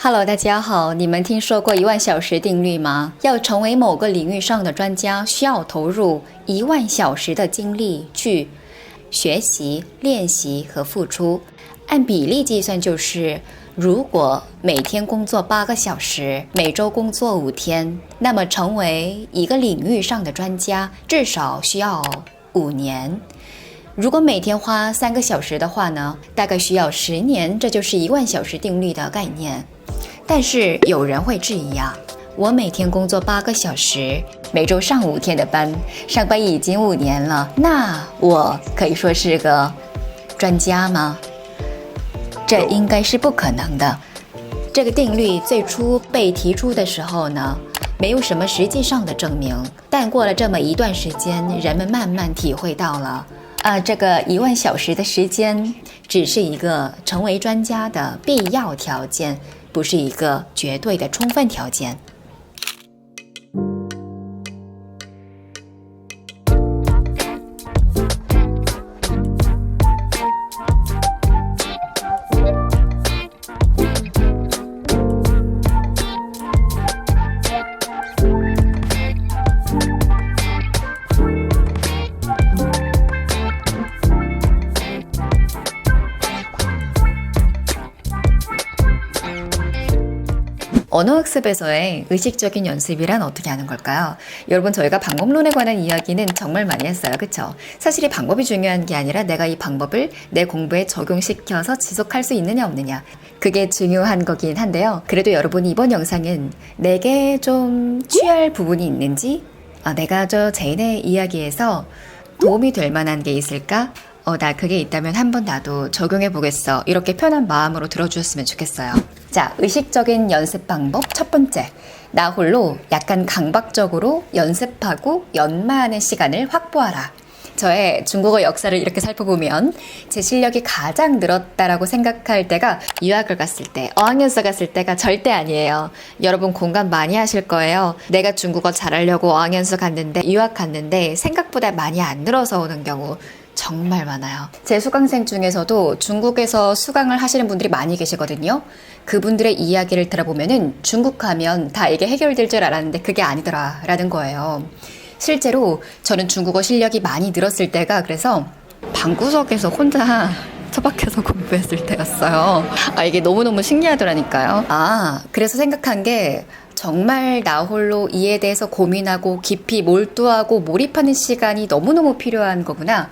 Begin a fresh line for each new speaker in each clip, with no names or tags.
Hello，大家好，你们听说过一万小时定律吗？要成为某个领域上的专家，需要投入一万小时的精力去学习、练习和付出。按比例计算，就是如果每天工作八个小时，每周工作五天，那么成为一个领域上的专家，至少需要五年。如果每天花三个小时的话呢，大概需要十年。这就是一万小时定律的概念。但是有人会质疑啊，我每天工作八个小时，每周上五天的班，上班已经五年了，那我可以说是个专家吗？这应该是不可能的。这个定律最初被提出的时候呢，没有什么实际上的证明，但过了这么一段时间，人们慢慢体会到了，啊，这个一万小时的时间只是一个成为专家的必要条件。不是一个绝对的充分条件。 언어학습에서의 의식적인 연습이란 어떻게 하는 걸까요? 여러분 저희가 방법론에 관한 이야기는 정말 많이 했어요. 그쵸? 사실 이 방법이 중요한 게 아니라 내가 이 방법을 내 공부에 적용시켜서 지속할 수 있느냐 없느냐 그게 중요한 거긴 한데요. 그래도 여러분이 이번 영상은 내게 좀 취할 부분이 있는지 아, 내가 저 제인의 이야기에서 도움이 될 만한 게 있을까? 어, 나 그게 있다면 한번 나도 적용해 보겠어. 이렇게 편한 마음으로 들어주셨으면 좋겠어요. 자, 의식적인 연습 방법 첫 번째. 나 홀로 약간 강박적으로 연습하고 연마하는 시간을 확보하라. 저의 중국어 역사를 이렇게 살펴보면 제 실력이 가장 늘었다라고 생각할 때가 유학을 갔을 때, 어학연수 갔을 때가 절대 아니에요. 여러분 공감 많이 하실 거예요. 내가 중국어 잘하려고 어학연수 갔는데, 유학 갔는데 생각보다 많이 안 늘어서 오는 경우 정말 많아요. 제 수강생 중에서도 중국에서 수강을 하시는 분들이 많이 계시거든요. 그분들의 이야기를 들어보면은 중국 가면 다 이게 해결될 줄 알았는데 그게 아니더라라는 거예요. 실제로 저는 중국어 실력이 많이 늘었을 때가 그래서 방구석에서 혼자 처박혀서 공부했을 때였어요. 아, 이게 너무너무 신기하더라니까요. 아, 그래서 생각한 게 정말 나 홀로 이에 대해서 고민하고 깊이 몰두하고 몰입하는 시간이 너무너무 필요한 거구나.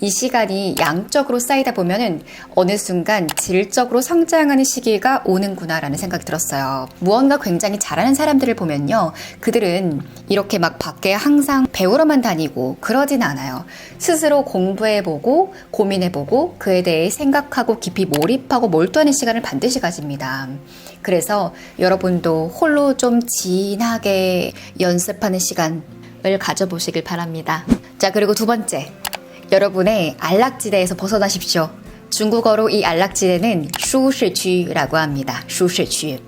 이 시간이 양적으로 쌓이다 보면은 어느 순간 질적으로 성장하는 시기가 오는구나라는 생각이 들었어요. 무언가 굉장히 잘하는 사람들을 보면요. 그들은 이렇게 막 밖에 항상 배우러만 다니고 그러진 않아요. 스스로 공부해보고 고민해보고 그에 대해 생각하고 깊이 몰입하고 몰두하는 시간을 반드시 가집니다. 그래서 여러분도 홀로 좀 진하게 연습하는 시간을 가져보시길 바랍니다. 자, 그리고 두 번째. 여러분의 안락지대에서 벗어나십시오. 중국어로 이 안락지대는 슈시취라고 합니다. 슈시취.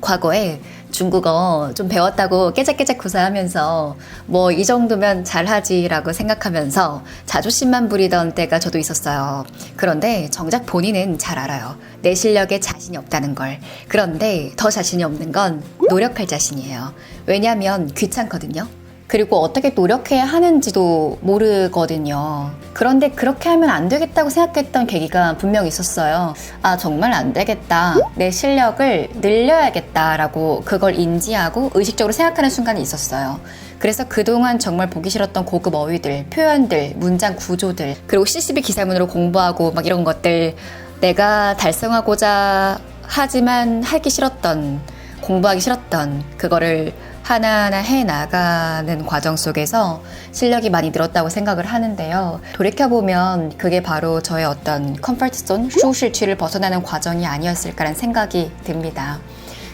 과거에 중국어 좀 배웠다고 깨작깨작 구사하면서 뭐 이 정도면 잘하지라고 생각하면서 자존심만 부리던 때가 저도 있었어요. 그런데 정작 본인은 잘 알아요. 내 실력에 자신이 없다는 걸. 그런데 더 자신이 없는 건 노력할 자신이에요. 왜냐하면 귀찮거든요. 그리고 어떻게 노력해야 하는지도 모르거든요. 그런데 그렇게 하면 안 되겠다고 생각했던 계기가 분명 있었어요. 아, 정말 안 되겠다. 내 실력을 늘려야겠다라고 그걸 인지하고 의식적으로 생각하는 순간이 있었어요. 그래서 그동안 정말 보기 싫었던 고급 어휘들, 표현들, 문장 구조들, 그리고 CCB 기사문으로 공부하고 막 이런 것들 내가 달성하고자 하지만 하기 싫었던, 공부하기 싫었던 그거를 하나하나 해 나가는 과정 속에서 실력이 많이 늘었다고 생각을 하는데요. 돌이켜보면 그게 바로 저의 어떤 컴포트존, 쇼실취를 벗어나는 과정이 아니었을까라는 생각이 듭니다.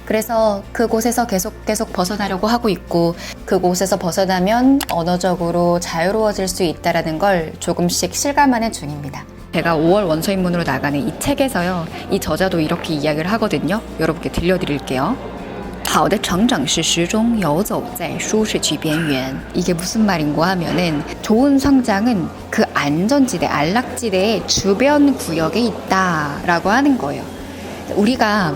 그래서 그곳에서 계속 계속 벗어나려고 하고 있고 그곳에서 벗어나면 언어적으로 자유로워질 수 있다라는 걸 조금씩 실감하는 중입니다. 제가 5월 원서 입문으로 나가는 이 책에서요. 이 저자도 이렇게 이야기를 하거든요. 여러분께 들려드릴게요. 好的成长是始终游走在舒适区边缘. 이게 무슨 말인고 하면은 좋은 성장은 그 안전지대, 안락지대의 주변 구역에 있다라고 하는 거예요. 우리가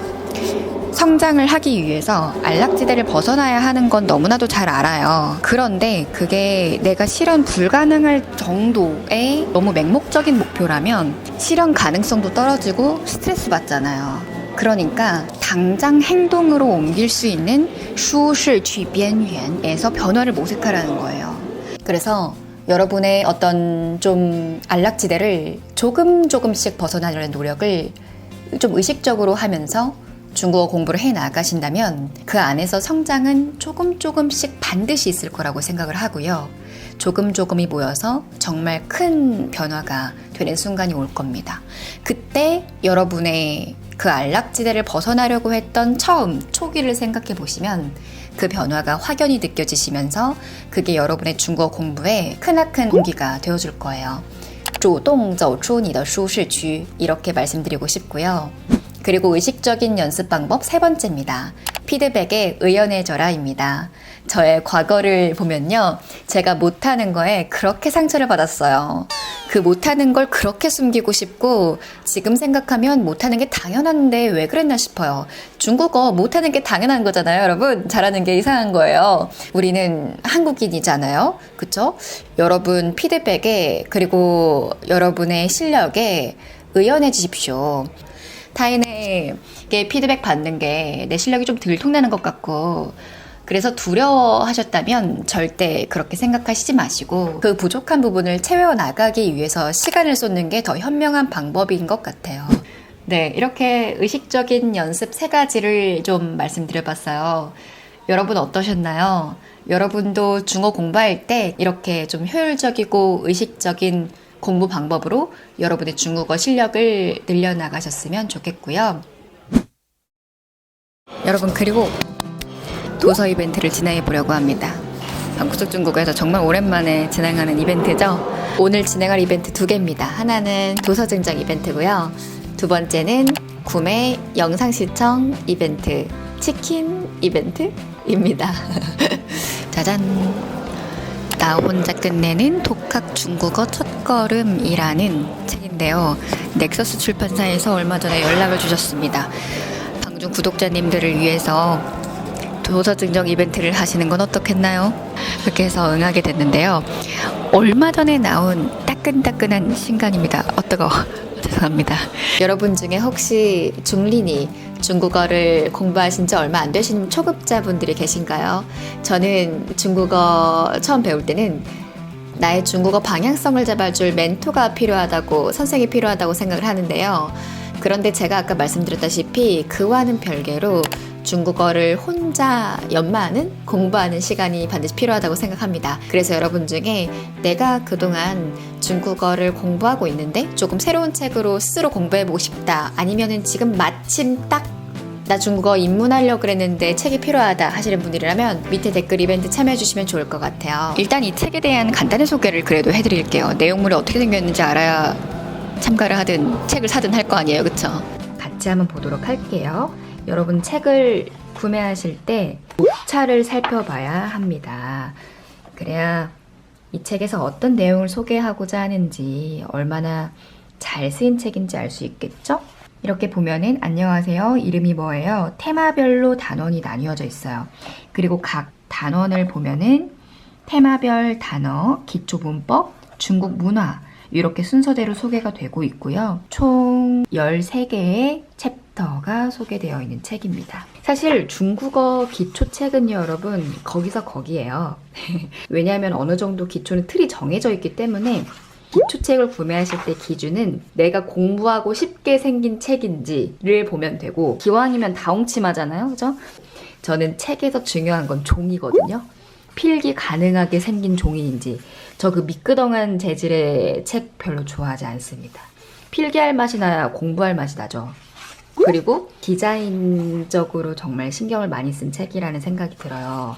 성장을 하기 위해서 안락지대를 벗어나야 하는 건 너무나도 잘 알아요. 그런데 그게 내가 실현 불가능할 정도의 너무 맹목적인 목표라면 실현 가능성도 떨어지고 스트레스 받잖아요. 그러니까 당장 행동으로 옮길 수 있는 수실 취边缘에서 변화를 모색하라는 거예요. 그래서 여러분의 어떤 좀 안락지대를 조금 조금씩 벗어나려는 노력을 좀 의식적으로 하면서 중국어 공부를 해 나가신다면 그 안에서 성장은 조금 조금씩 반드시 있을 거라고 생각을 하고요. 조금 조금이 모여서 정말 큰 변화가 되는 순간이 올 겁니다. 그때 여러분의 그 안락지대를 벗어나려고 했던 처음 초기를 생각해 보시면 그 변화가 확연히 느껴지시면서 그게 여러분의 중국어 공부에 크나큰 동기가 되어줄 거예요. 主动走出你的舒适区 이렇게 말씀드리고 싶고요. 그리고 의식적인 연습 방법 세 번째입니다. 피드백에 의연해져라입니다. 저의 과거를 보면요. 제가 못하는 거에 그렇게 상처를 받았어요. 그 못하는 걸 그렇게 숨기고 싶고 지금 생각하면 못하는 게 당연한데 왜 그랬나 싶어요. 중국어 못하는 게 당연한 거잖아요, 여러분. 잘하는 게 이상한 거예요. 우리는 한국인이잖아요. 그쵸? 여러분 피드백에 그리고 여러분의 실력에 의연해지십시오. 타인에게 피드백 받는 게 내 실력이 좀 들통나는 것 같고 그래서 두려워하셨다면 절대 그렇게 생각하시지 마시고 그 부족한 부분을 채워 나가기 위해서 시간을 쏟는 게 더 현명한 방법인 것 같아요. 네, 이렇게 의식적인 연습 세 가지를 좀 말씀드려봤어요. 여러분 어떠셨나요? 여러분도 중어 공부할 때 이렇게 좀 효율적이고 의식적인 공부 방법으로 여러분의 중국어 실력을 늘려나가셨으면 좋겠고요. 여러분, 그리고 도서 이벤트를 진행해 보려고 합니다. 방구석 중국어에서 정말 오랜만에 진행하는 이벤트죠. 오늘 진행할 이벤트 두 개입니다. 하나는 도서 증정 이벤트고요. 두 번째는 구매 영상 시청 이벤트, 치킨 이벤트입니다. 짜잔. 나 혼자 끝내는 독학 중국어 첫걸음이라는 책인데요. 넥서스 출판사에서 얼마 전에 연락을 주셨습니다. 방중 구독자님들을 위해서 도서 증정 이벤트를 하시는 건 어떻겠나요? 그렇게 해서 응하게 됐는데요. 얼마 전에 나온 따끈따끈한 신간입니다. 어 뜨거. 죄송합니다. 여러분 중에 혹시 중린이 중국어를 공부하신 지 얼마 안 되신 초급자분들이 계신가요? 저는 중국어 처음 배울 때는 나의 중국어 방향성을 잡아줄 멘토가 필요하다고, 선생이 필요하다고 생각을 하는데요. 그런데 제가 아까 말씀드렸다시피 그와는 별개로 중국어를 혼자 연마하는 공부하는 시간이 반드시 필요하다고 생각합니다. 그래서 여러분 중에 내가 그동안 중국어를 공부하고 있는데 조금 새로운 책으로 스스로 공부해보고 싶다. 아니면은 지금 마침 딱 나 중국어 입문하려고 그랬는데 책이 필요하다 하시는 분들이라면 밑에 댓글 이벤트 참여해주시면 좋을 것 같아요. 일단 이 책에 대한 간단한 소개를 그래도 해드릴게요. 내용물이 어떻게 생겼는지 알아야 참가를 하든 책을 사든 할 거 아니에요. 그쵸? 같이 한번 보도록 할게요. 여러분 책을 구매하실 때 목차를 살펴봐야 합니다. 그래야 이 책에서 어떤 내용을 소개하고자 하는지 얼마나 잘 쓰인 책인지 알 수 있겠죠? 이렇게 보면은 안녕하세요. 이름이 뭐예요? 테마별로 단원이 나뉘어져 있어요. 그리고 각 단원을 보면은 테마별 단어, 기초 문법, 중국 문화 이렇게 순서대로 소개가 되고 있고요. 총 13개의 챕터가 소개되어 있는 책입니다. 사실 중국어 기초 책은요, 여러분, 거기서 거기에요. 왜냐하면 어느 정도 기초는 틀이 정해져 있기 때문에 기초책을 구매하실 때 기준은 내가 공부하고 쉽게 생긴 책인지를 보면 되고 기왕이면 다홍침하잖아요, 그죠? 저는 책에서 중요한 건 종이거든요. 필기 가능하게 생긴 종이인지 저 그 미끄덩한 재질의 책 별로 좋아하지 않습니다. 필기할 맛이 나야 공부할 맛이 나죠. 그리고 디자인적으로 정말 신경을 많이 쓴 책이라는 생각이 들어요.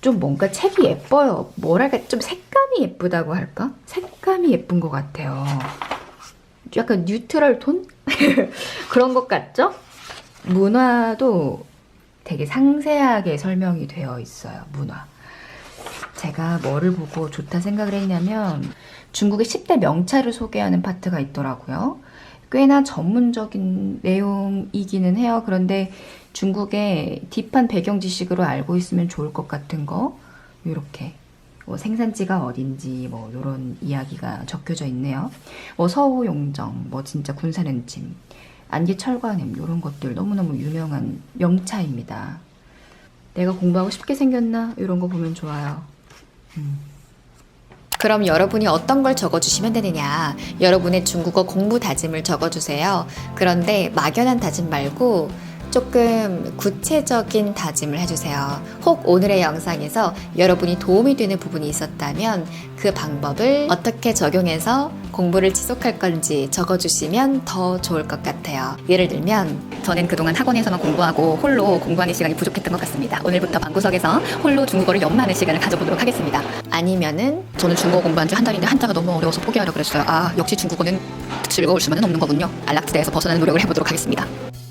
좀 뭔가 책이 예뻐요. 뭐랄까 좀 색감이 예쁘다고 할까? 색감이 예쁜 것 같아요. 약간 뉴트럴 톤? 그런 것 같죠? 문화도 되게 상세하게 설명이 되어 있어요. 문화. 제가 뭐를 보고 좋다 생각을 했냐면 중국의 10대 명차를 소개하는 파트가 있더라고요. 꽤나 전문적인 내용이기는 해요. 그런데 중국의 딥한 배경 지식으로 알고 있으면 좋을 것 같은 거 이렇게 뭐 생산지가 어딘지 뭐 이런 이야기가 적혀져 있네요. 뭐 서호 용정, 뭐 진짜 군산 은침, 안개 철관음 이런 것들 너무너무 유명한 명차입니다. 내가 공부하고 싶게 생겼나 이런 거 보면 좋아요. 그럼 여러분이 어떤 걸 적어주시면 되느냐? 여러분의 중국어 공부 다짐을 적어주세요. 그런데 막연한 다짐 말고 조금 구체적인 다짐을 해주세요. 혹 오늘의 영상에서 여러분이 도움이 되는 부분이 있었다면 그 방법을 어떻게 적용해서 공부를 지속할 건지 적어주시면 더 좋을 것 같아요. 예를 들면
저는 그동안 학원에서만 공부하고 홀로 공부하는 시간이 부족했던 것 같습니다. 오늘부터 방구석에서 홀로 중국어를 연마하는 시간을 가져보도록 하겠습니다.
아니면은
저는 중국어 공부한 지 한 달인데 한자가 너무 어려워서 포기하려고 그랬어요. 아, 역시 중국어는 즐거울 수만은 없는 거군요. 안락지대에서 벗어나는 노력을 해보도록 하겠습니다.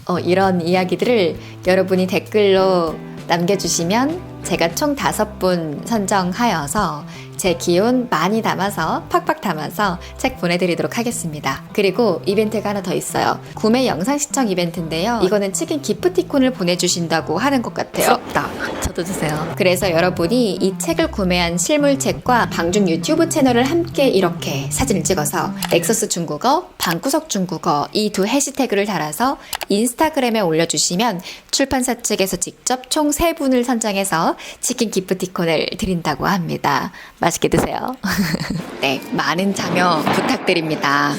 어, 이런 이야기들을 여러분이 댓글로 남겨주시면 제가 총 다섯 분 선정하여서 제 기운 많이 담아서 팍팍 담아서 책 보내드리도록 하겠습니다. 그리고 이벤트가 하나 더 있어요. 구매 영상 시청 이벤트인데요. 이거는 치킨 기프티콘을 보내주신다고 하는 것 같아요.
부럽다. 저도 주세요.
그래서 여러분이 이 책을 구매한 실물책과 방중 유튜브 채널을 함께 이렇게 사진을 찍어서 엑서스 중국어, 방구석 중국어 이 두 해시태그를 달아서 인스타그램에 올려주시면 출판사 측에서 직접 총 세분을 선정해서 치킨 기프티콘을 드린다고 합니다. 맛있게 드세요. 네, 많은 참여 부탁드립니다.